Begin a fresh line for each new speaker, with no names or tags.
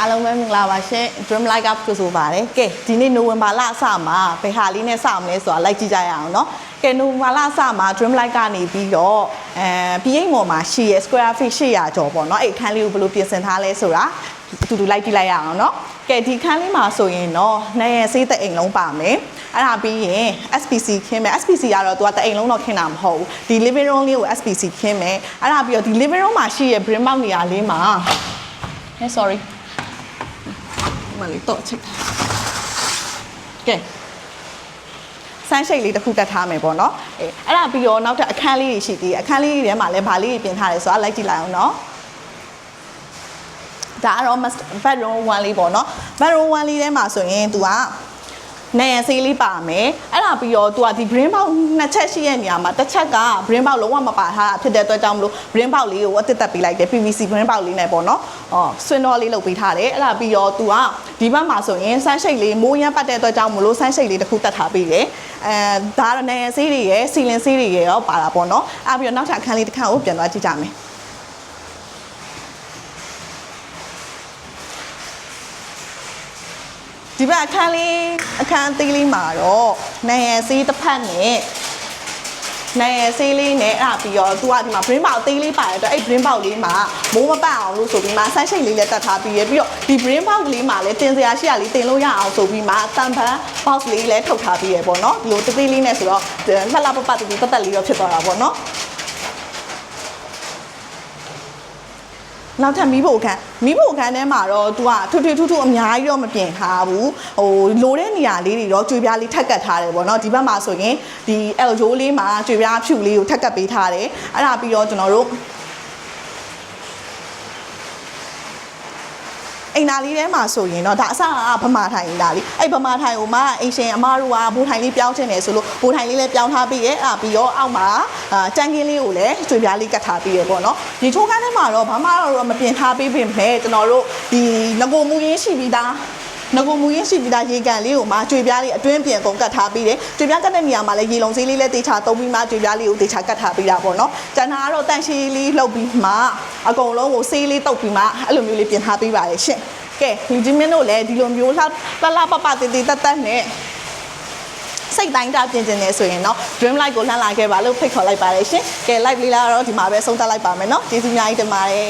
အားလုံးပဲမင်္ဂလာပါရှင် Dream Light Up ကြိုဆိုပါရစေ။ကဲဒီနေ့နိုဝင်ဘာလအစမှာဘယ်ဟာလေးနဲ့စမလဲဆိုတာလိုက်ကြည့်ကြရအောင်เนาะ။ကဲနိုဝင်ဘာလအစမှာ Dream Light ကနေပြီးတော့အဲပြိတ်မော်မှာရှိရ square feet 800ကျော်ပေါ့เนาะအဲ့အခန်းလေးကိုဘယ်လိုပြင်ဆင်ထားလဲဆိုတာအတူတူလိုက်ကြည့်လိုက်ရအောင်เนาะ။ကဲဒီခန်းလေးမှာဆိုရင်တော့နိုင်ရဆေးတဲ့အိမ်လုံးပါမယ်။အဲ့ဒါပြီးရင် SPC ခင်းမယ် SPC ကတော့သူကတအိမ်လုံးတော့ခင်းတာမဟုတ်ဘူး။ဒီ living room လေးကို SPC ခင်းမယ်။အဲ့ဒါပြီးတော့ဒီ living room မှာရှိရ brim box နေရာလေးမှာ Hey sorry ဒီမလေးတော့ချိတ်ထားကဲဆန်းရှိတ်လေးတစ်ခုတက်ထားမယ်ပေါ့နော်အေးအဲ့ဒါပြီးတော့နောက်ထပ်အခန်းလေးတွေရှိသေးတယ်အခန်းလေးတွေထဲမှာလည်းဗာလေးတွေပြင်ထားတယ်ဆိုတာလိုက်ကြည့်လိုက်အောင်နော်ဒါကတော့ master bedroom 1လေးပေါ့နော် bedroom 1လေးထဲမှာဆိုရင် तू က နေရဆေးလေးပါမယ်အဲ့ဒါပြီးတော့ तू ကဒီ brain box နှစ်ချက်ရှိရဲ့နေရာမှာတစ်ချက်က brain box လုံးဝမပါထားတာဖြစ်တဲ့အတွက်ကြောင့်မလို့ brain box လေးကိုအတစ်သက်ပေးလိုက်တယ် PVC brain box လေးနဲ့ပေါ့နော်အော်ဆွင်းတော့လေးလုပ်ပေးထားတယ်အဲ့ဒါပြီးတော့ तू ကဒီဘက်မှာဆိုရင်ဆန်းရှိတ်လေးမိုးရမ်းပတ်တဲ့အတွက်ကြောင့်မလို့ဆန်းရှိတ်လေးတစ်ခုတက်ထားပေးတယ်အဲဒါကတော့နေရဆေးတွေရယ်စီလင်ဆေးတွေရယ်ရောပါတာပေါ့နော်အဲ့ပြီးတော့နောက်ထပ်အခန်းလေးတစ်ခန်းကိုပြန်သွားကြည့်ကြမယ် ဒီဘက်အခန်းလေးအခန်းအသေးလေးမှာတော့နိုင်ရစီးတစ်ဖက်နဲ့နိုင်ရစီးလေးနဲ့အဲ့ဒါပြီးတော့သူကဒီမှာ brain box အသေးလေးပါတဲ့အတွက်အဲ့ brain box လေးမှာမိုးမပတ်အောင်လို့ဆိုပြီးမှဆန်းရှိတ်လေးလည်းတက်ထားပြီးရပြီးတော့ဒီ brain box လေးမှာလည်းတင်စရာရှိရလေးတင်လို့ရအောင်ဆိုပြီးမှတန်ဖန် box လေးလည်းထုတ်ထားပြီးရပေါ့နော်ဒီလိုတသေးလေးနဲ့ဆိုတော့လှလှပပတူတူတက်တက်လေးတော့ဖြစ်သွားတာပေါ့နော် နောက်ထပ်မီးဖို့ခန်းမီးဖို့ခန်းထဲမှာတော့ तू ကထွထွထွထွအများကြီးတော့မပြင်ထားဘူးဟိုလိုတဲ့နေရာလေးတွေတော့ကြွေပြားလေးထက်ကတ်ထားတယ်ပေါ့နော်ဒီဘက်မှာဆိုရင်ဒီ L ဂျိုးလေးမှာကြွေပြားဖြူလေးကိုထက်ကတ်ပေးထားတယ်အဲ့ဒါပြီးတော့ကျွန်တော်တို့ အိမ်သားလေးထဲမှာဆိုရင်တော့ဒါအစကဗမာထိုင်အိမ်သားလေးအဲ့ဗမာထိုင်ကိုမှအိမ်ရှင်အမတို့ကဘူထိုင်လေးပြောင်းချင်တယ်ဆိုလို့ဘူထိုင်လေးလည်းပြောင်းထားပြီးရဲ့အဲ့ဒါပြီးတော့အောက်မှာအာကြမ်းကင်းလေးကိုလည်းကြွေပြားလေးကတ်ထားပြီးရဲ့ပေါ့နော်ဒီချိုးကန်းထဲမှာတော့ဘာမှတော့မပြင်ထားပေးပြင်မဲ့ကျွန်တော်တို့ဒီငကိုမူရင်းရှိပြီးသား ငကိုမူရင်းရှိပြီးသားရေကန်လေးကိုမှကြွေပြားလေးအတွင်းပြင်ကုန်ကတ်ထားပြီးတယ်ကြွေပြားကတ်တဲ့နေရာမှာလည်းရေလုံးစေးလေးလည်းတေချာသုံးပြီးမှကြွေပြားလေးကိုတေချာကတ်ထားပြီးတာပေါ့နော်ကျန်တာကတော့တန့်ရှည်လေးလှုပ်ပြီးမှအကုန်လုံးကိုစေးလေးတုပ်ပြီးမှအဲ့လိုမျိုးလေးပြင်ထားပေးပါတယ်ရှင်ကဲလူကြီးမင်းတို့လည်းဒီလိုမျိုးလှလှလှပပတေတေတက်တက်နဲ့စိတ်တိုင်းတာပြင်ကျင်နေဆိုရင်တော့ dream light ကိုလှမ်းလာခဲ့ပါလို့ဖိတ်ခေါ်လိုက်ပါတယ်ရှင်ကဲ live လေးလာတော့ဒီမှာပဲဆုံးသတ်လိုက်ပါမယ်เนาะကျေးဇူးအများကြီးတင်ပါတယ်